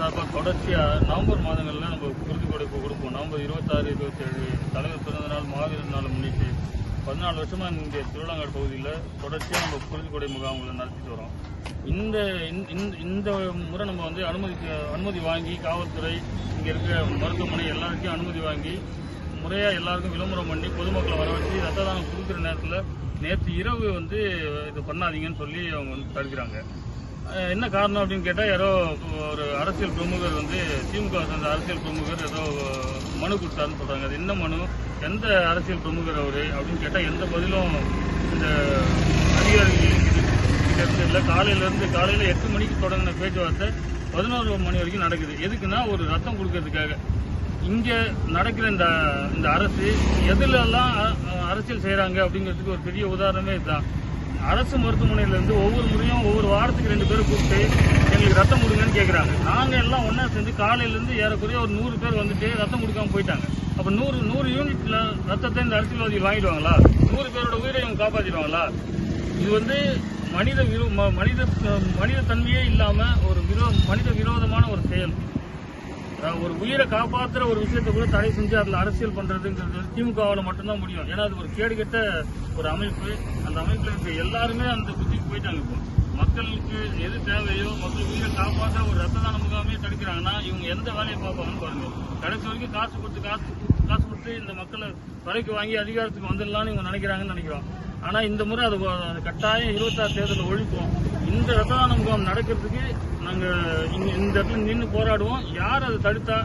சார்பாக தொடர்ச்சியாக நவம்பர் மாதங்களில் நம்ம குருதி கொடுப்பு கொடுப்போம். நவம்பர் இருபத்தாறு இருபத்தேழு தலைவர் பிறந்த நாள் மாவீரர் நாள் முன்னிட்டு பதினாலு வருஷமாக இங்கே திருவிழாங்காடு பகுதியில் தொடர்ச்சியாக நம்ம குருதி கொடை முகாம்களை நடத்திட்டு வரோம். இந்த இந்த- இந்த- இந்த முறை நம்ம வந்து அனுமதி அனுமதி வாங்கி காவல்துறை இங்கே இருக்க மருத்துவமனை எல்லாருக்கும் அனுமதி வாங்கி முறையாக எல்லாருக்கும் விளம்பரம் பண்ணி பொதுமக்களை வர வச்சு ரத்த தானம் கொடுக்குற நேரத்தில் நேற்று இரவு வந்து இது பண்ணாதீங்கன்னு சொல்லி அவங்க வந்து தடுக்கிறாங்க. என்ன காரணம் அப்படின்னு கேட்டால் யாரோ ஒரு அரசியல் பிரமுகர் வந்து திமுக சேர்ந்த அரசியல் பிரமுகர் ஏதோ மனு கொடுத்தாருன்னு சொல்கிறாங்க அது என்ன மனு? எந்த அரசியல் பிரமுகர் அவர் அப்படின்னு கேட்டால் எந்த பதிலும் இந்த அதிகாரிகள் இல்லை. காலையிலேருந்து காலையில் எட்டு மணிக்கு தொடங்கின பேச்சுவார்த்தை பதினோரு மணி வரைக்கும் நடக்குது. எதுக்குன்னா ஒரு ரத்தம் கொடுக்கறதுக்காக. இங்கே நடக்கிற இந்த இந்த அரசு எதுலெல்லாம் அரசியல் செய்கிறாங்க அப்படிங்கிறதுக்கு ஒரு பெரிய உதாரணமே இதுதான். அரசு மருத்துவமனையிலேருந்து ஒவ்வொரு முறையும் ஒவ்வொரு வாரத்துக்கு ரெண்டு பேரும் கூப்பிட்டு எங்களுக்கு ரத்தம் கொடுங்கன்னு கேட்குறாங்க நாங்கள் எல்லாம் ஒன்றா சேர்ந்து காலையிலேருந்து ஏறக்குறைய ஒரு நூறு பேர் வந்துட்டு ரத்தம் கொடுக்காம போயிட்டாங்க. அப்போ நூறு நூறு யூனிட்ல ரத்தத்தை இந்த அரசியல்வாதிகள் வாங்கிடுவாங்களா? நூறு பேரோட உயிரை இவங்க காப்பாற்றிடுவாங்களா இது வந்து மனித விரோ ம- மனித மனித தன்மையே இல்லாமல் ஒரு விரோ மனித விரோதமான ஒரு செயல். ஒரு உயிரை காப்பாத்துற ஒரு விஷயத்தை கூட தடை செஞ்சு அதுல அரசியல் பண்றதுங்கிறது திமுகவால மட்டும்தான் முடியும். ஏன்னா அது ஒரு கேடுகட்ட ஒரு அமைப்பு. அந்த அமைப்புல இருக்க எல்லாருமே அந்த புத்திக்கு போயிட்டாங்க இப்போ. மக்களுக்கு எது தேவையோ மக்கள் உயிரை காப்பாற்ற ஒரு ரத்த தான முகாமே தடுக்கிறாங்கன்னா இவங்க எந்த வேலையை பார்ப்பாங்கன்னு பாருங்க. கடைசி வரைக்கும் காசு கொடுத்து காசு காசு கொடுத்து இந்த மக்களை வரைக்கு வாங்கி அதிகாரத்துக்கு வந்துடலாம்னு இவங்க நினைக்கிறாங்கன்னு நினைக்கிறோம். ஆனா இந்த முறை அது கட்டாயம் இருபத்தாறு தேர்தலில் ஒழிப்போம். இந்த ரத்ததான முகாம் நடக்கிறதுக்கு நாங்க இந்த இடத்துல நின்று போராடுவோம். யார் அதை தடுத்தா?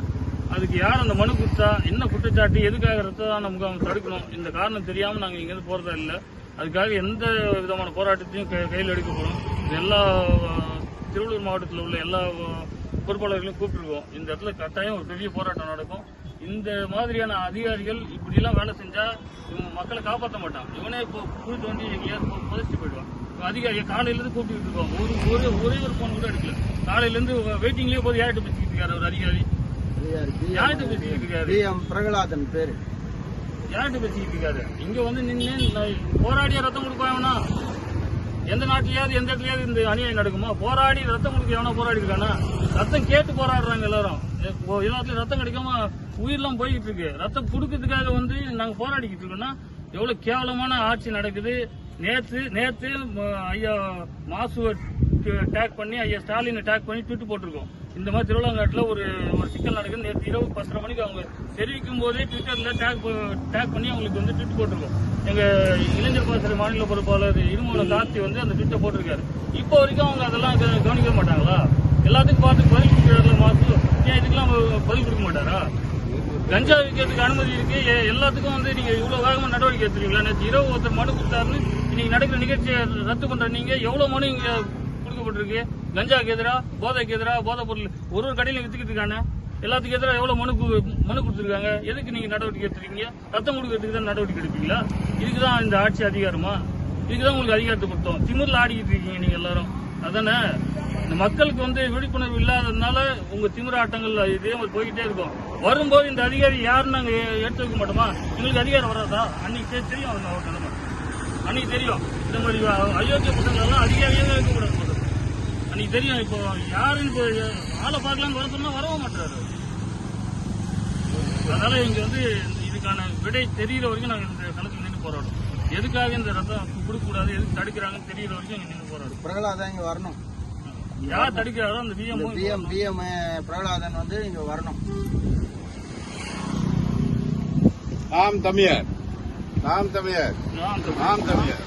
அதுக்கு யார் அந்த மனு கொடுத்தா? என்ன குற்றச்சாட்டு? எதுக்காக ரத்ததான முகாம் தடுக்கணும்? இந்த காரணம் தெரியாம நாங்க இங்கிருந்து போறதா இல்லை. அதுக்காக எந்த விதமான போராட்டத்தையும் கையில் எடுக்க போறோம். எல்லா திருவள்ளூர் மாவட்டத்தில் உள்ள எல்லா பொறுப்பாளர்களையும் கூப்பிட்டுருக்கோம். இந்த இடத்துல கட்டாயம் ஒரு பெரிய போராட்டம் நடக்கும். இந்த மாதிரியான அதிகாரிகள் இப்படிலாம் வேலை செஞ்சா இவங்க மக்களை காப்பாற்ற மாட்டான் இவனே இப்போ குழி தோண்டி எங்கேயாவது புதைச்சிட்டு போயிடுவான். இப்ப அதிகாரியை காலையில இருந்து கூப்பிட்டு இருக்கோம் ஒரு ஒரு ஒரே ஒரு போன் கூட எடுக்கல. காலையில இருந்து வெயிட்டிங்லயே போது யார்கிட்ட பேசிக்கிட்டு இருக்காரு ஒரு அதிகாரி. யார்கிட்ட பேசிக்கிட்டு இருக்காரு. பிரகலாதன் பேரு. யார்கிட்ட பேசிக்கிட்டு இருக்காரு. இங்க வந்து நின்று போராடிய ரத்தம் கொடுப்பாங்கன்னா எந்த நாட்டிலயாவது எந்த இடத்துலயாவது இந்த அநியாயம் நடக்குமா? போராடி ரத்தம் கொடுக்க எவனா போராடி இருக்கானா? ரத்தம் கேட்டு போராடுறாங்க எல்லாரும். எல்லாத்துலயும் ரத்தம் கிடைக்காம உயிரெல்லாம் போய்கிட்டு இருக்கு. ரத்தம் கொடுக்கறதுக்காக வந்து நாங்க போராடிக்கிட்டு இருக்கோம்னா எவ்வளவு கேவலமான ஆட்சி நடக்குது. நேத்து நேத்து ஐயா மாசுவை டேக் பண்ணி ஐயா ஸ்டாலினை டேக் பண்ணி ட்விட்டு போட்டிருக்கோம். இந்த மாதிரி திருவிழாங்காட்டில் ஒரு ஒரு சிக்கல் நடக்குது. நேற்று இரவு பத்தரை மணிக்கு அவங்க தெரிவிக்கும் போதே ட்விட்டரில் டேக் டேக் பண்ணி அவங்களுக்கு வந்து ட்விட் போட்டிருக்கோம். எங்கள் இளைஞர் பாசறை மாநில பொறுப்பாளர் இருமூல கார்த்தி வந்து அந்த ட்விட்டை போட்டிருக்காரு. இப்போ வரைக்கும் அவங்க அதெல்லாம் கவனிக்க மாட்டாங்களா? எல்லாத்துக்கும் பார்த்து பதில் கொடுக்குறாருல மாசு ஏன் இதுக்கெல்லாம் பதில் கொடுக்க மாட்டாரா? கஞ்சா விற்கிறதுக்கு அனுமதி இருக்கு. எல்லாத்துக்கும் வந்து நீங்க இவ்வளவு வேகமா நடவடிக்கை எடுத்துருக்கீங்களா நேற்று இரவு ஒருத்தர் மனு கொடுத்தாருன்னு இன்னைக்கு நடக்கிற நிகழ்ச்சியை ரத்து பண்ற நீங்க எவ்வளவு மனு இங்க கொடுக்கப்பட்டிருக்கு. கஞ்சாக்கு எதிராக போதைக்கு எதிரா போதை பொருள். ஒரு ஒரு கடையில வித்துக்கிட்டு இருக்கானே. எல்லாத்துக்கும் எதிராக எவ்வளவு மனு மனு கொடுத்துருக்காங்க? எதுக்கு நீங்க நடவடிக்கை எடுத்துருக்கீங்க ரத்தம் கொடுக்கறதுக்கு தான் நடவடிக்கை எடுப்பீங்களா? இதுக்கு தான் இந்த ஆட்சி அதிகாரமா? இதுக்கு தான் உங்களுக்கு அதிகாரத்தை கொடுத்தோம். திமிர்ல ஆடிக்கிட்டு இருக்கீங்க நீங்க எல்லாரும். அதானே? இந்த மக்களுக்கு வந்து விழிப்புணர்வு இல்லாததுனால உங்க திமிர ஆட்டங்கள் இதே மாதிரி போய்கிட்டே இருக்கும். வரும்போது இந்த அதிகாரி யாருன்னு நாங்க எடுத்து வைக்க மாட்டோமா? எங்களுக்கு அதிகாரம் வராதா? அன்னைக்கு தெரியும் அவங்க அவர் நிலைமை அன்னைக்கு தெரியும். இந்த மாதிரி அயோக்கிய பசங்கள் எல்லாம் அதிகாரியாக இருக்கக்கூடாது அன்னைக்கு தெரியும் இப்போ யாருன்னு இப்போ ஆளை பார்க்கலாம்னு வர சொன்னா வரவும் மாட்டாரு அதனால இங்க வந்து இதுக்கான விடை தெரியற வரைக்கும் நாங்க இந்த களத்தில் நின்று போராடும் எதுக்காக இந்த ரத்தம் கொடுக்கக்கூடாது எதுக்கு தடுக்கிறாங்கன்னு தெரியற வரைக்கும் இங்க நின்று போராடும் பிரகலாதன் இங்க வரணும். யார் தடுக்கிறாரோ அந்த பிஎம் பிஎம் பிஎம் பிரகலாதன் வந்து இங்க வரணும். நாம் தமிழர் நாம் தமிழர் நாம் தமிழர்